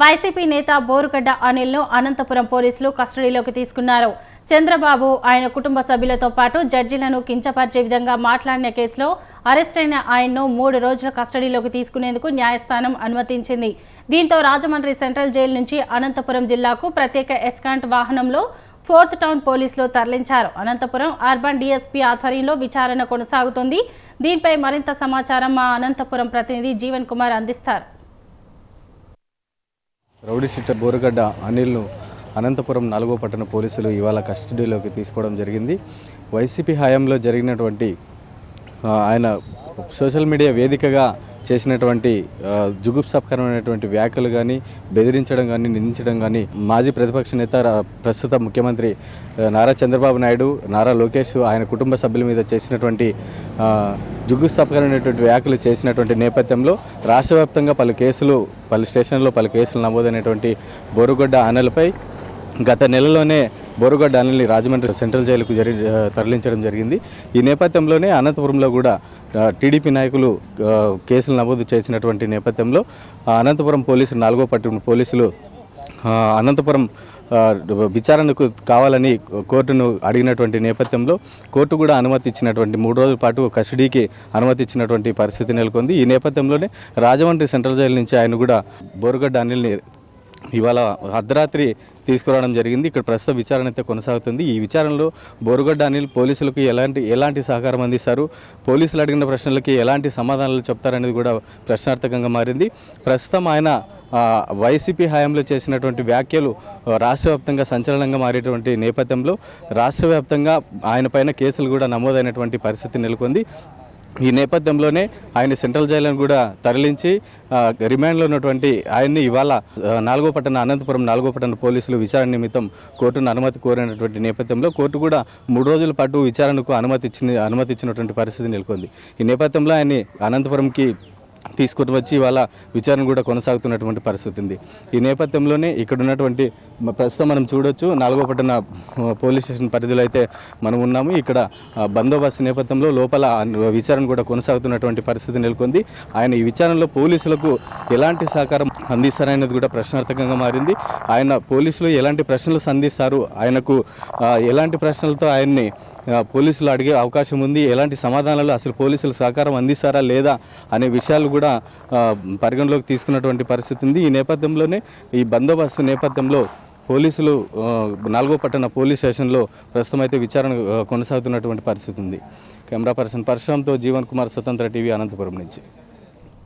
YCP నేత బోరుగడ్డ అనిల్ను అనంతపురం పోలీసులు కస్టడీలోకి తీసుకున్నారు. చంద్రబాబు ఆయన కుటుంబ సభ్యులతో పాటు జడ్జీలను కించపరిచే విధంగా మాట్లాడిన కేసులో అరెస్ట్ అయిన ఆయన్ను మూడు రోజుల కస్టడీలోకి తీసుకునేందుకు న్యాయస్థానం అనుమతించింది. దీంతో రాజమండ్రి సెంట్రల్ జైలు నుంచి అనంతపురం జిల్లాకు ప్రత్యేక ఎస్కాంట్ వాహనంలో ఫోర్త్ టౌన్ పోలీసులు తరలించారు. అనంతపురం అర్బన్ డీఎస్పీ ఆధ్వర్యంలో విచారణ కొనసాగుతోంది. దీనిపై మరింత సమాచారం మా అనంతపురం ప్రతినిధి జీవన్ కుమార్ అందిస్తారు. రౌడీ షీటర్ బోరుగడ్డ అనిల్ను అనంతపురం నాలుగో పట్టణ పోలీసులు ఇవాళ కస్టడీలోకి తీసుకోవడం జరిగింది. వైసీపీ హయాంలో జరిగినటువంటి ఆయన సోషల్ మీడియా వేదికగా చేసినటువంటి ఆ, జుగుప్సాకరమైనటువంటి వ్యాఖ్యలు కానీ బెదిరించడం కానీ నిందించడం కానీ మాజీ ప్రతిపక్ష నేత ప్రస్తుత ముఖ్యమంత్రి నారా చంద్రబాబు నాయుడు నారా లోకేష్ ఆయన కుటుంబ సభ్యుల మీద చేసినటువంటి ఆ, జుగుప్సాకరమైనటువంటి వ్యాఖ్యలు చేసినటువంటి నేపథ్యంలో రాష్ట్ర వ్యాప్తంగా పలు కేసులు పలు స్టేషన్లో పలు కేసులు నమోదైనటువంటి బోరుగొడ్డ ఆనలపై గత నెలలోనే బోరుగడ్డ అనిల్ని రాజమండ్రి సెంట్రల్ జైలుకు జరి తరలించడం జరిగింది. ఈ నేపథ్యంలోనే అనంతపురంలో కూడా టీడీపీ నాయకులు కేసులు నమోదు చేసినటువంటి నేపథ్యంలో అనంతపురం పోలీసులు నాలుగో పట్టిన పోలీసులు అనంతపురం విచారణకు కావాలని కోర్టును అడిగినటువంటి నేపథ్యంలో కోర్టు కూడా అనుమతి ఇచ్చినటువంటి మూడు రోజుల పాటు కస్టడీకి అనుమతి ఇచ్చినటువంటి పరిస్థితి నెలకొంది. ఈ నేపథ్యంలోనే రాజమండ్రి సెంట్రల్ జైలు నుంచి ఆయన కూడా బోరుగడ్డ అనిల్ని ఇవాళ అర్ధరాత్రి తీసుకురావడం జరిగింది. ఇక్కడ ప్రస్తుత విచారణ అయితే కొనసాగుతుంది. ఈ విచారణలో బోరుగడ్డ అనిల్ పోలీసులకు ఎలాంటి ఎలాంటి సహకారం అందిస్తారు? పోలీసులు అడిగిన ప్రశ్నలకి ఎలాంటి సమాధానాలు చెప్తారనేది కూడా ప్రశ్నార్థకంగా మారింది. ప్రస్తుతం ఆయన వైసీపీ హయాంలో చేసినటువంటి వ్యాఖ్యలు రాష్ట్ర వ్యాప్తంగా సంచలనంగా మారేటువంటి నేపథ్యంలో రాష్ట్ర వ్యాప్తంగా ఆయన పైన కేసులు కూడా నమోదైనటువంటి పరిస్థితి నెలకొంది. ఈ నేపథ్యంలోనే ఆయన సెంట్రల్ జైలును కూడా తరలించి రిమాండ్లో ఉన్నటువంటి ఆయన్ని ఇవాళ నాలుగో పట్టణ అనంతపురం నాలుగో పట్టణ పోలీసులు విచారణ నిమిత్తం కోర్టును అనుమతి కోరినటువంటి నేపథ్యంలో కోర్టు కూడా మూడు రోజుల పాటు విచారణకు అనుమతి ఇచ్చిన అనుమతి ఇచ్చినటువంటి పరిస్థితి నెలకొంది. ఈ నేపథ్యంలో ఆయన్ని అనంతపురంకి తీసుకుని వచ్చి ఇవాళ విచారణ కూడా కొనసాగుతున్నటువంటి పరిస్థితి ఉంది. ఈ నేపథ్యంలోనే ఇక్కడ ఉన్నటువంటి ప్రస్తుతం మనం చూడొచ్చు నాలుగో పట్టణ పోలీస్ స్టేషన్ పరిధిలో అయితే మనం ఉన్నాము. ఇక్కడ బందోబస్తు నేపథ్యంలో లోపల విచారణ కూడా కొనసాగుతున్నటువంటి పరిస్థితి నెలకొంది. ఆయన ఈ విచారణలో పోలీసులకు ఎలాంటి సహకారం అందిస్తారనేది కూడా ప్రశ్నార్థకంగా మారింది. ఆయన పోలీసులు ఎలాంటి ప్రశ్నలు సంధిస్తారు? ఆయనకు ఎలాంటి ప్రశ్నలతో ఆయన్ని పోలీసులు అడిగే అవకాశం ఉంది. ఎలాంటి సమాధానాలు అసలు పోలీసులు సహకారం అందిస్తారా లేదా అనే విషయాలు కూడా పరిగణలోకి తీసుకున్నటువంటి పరిస్థితి ఉంది. ఈ నేపథ్యంలోనే ఈ బందోబస్తు నేపథ్యంలో పోలీసులు నాలుగో పట్టణ పోలీస్ స్టేషన్లో ప్రస్తుతం అయితే విచారణ కొనసాగుతున్నటువంటి పరిస్థితి ఉంది. కెమెరా పర్సన్ పరశురామ్తో జీవన్ కుమార్ స్వతంత్ర టీవీ అనంతపురం నుంచి.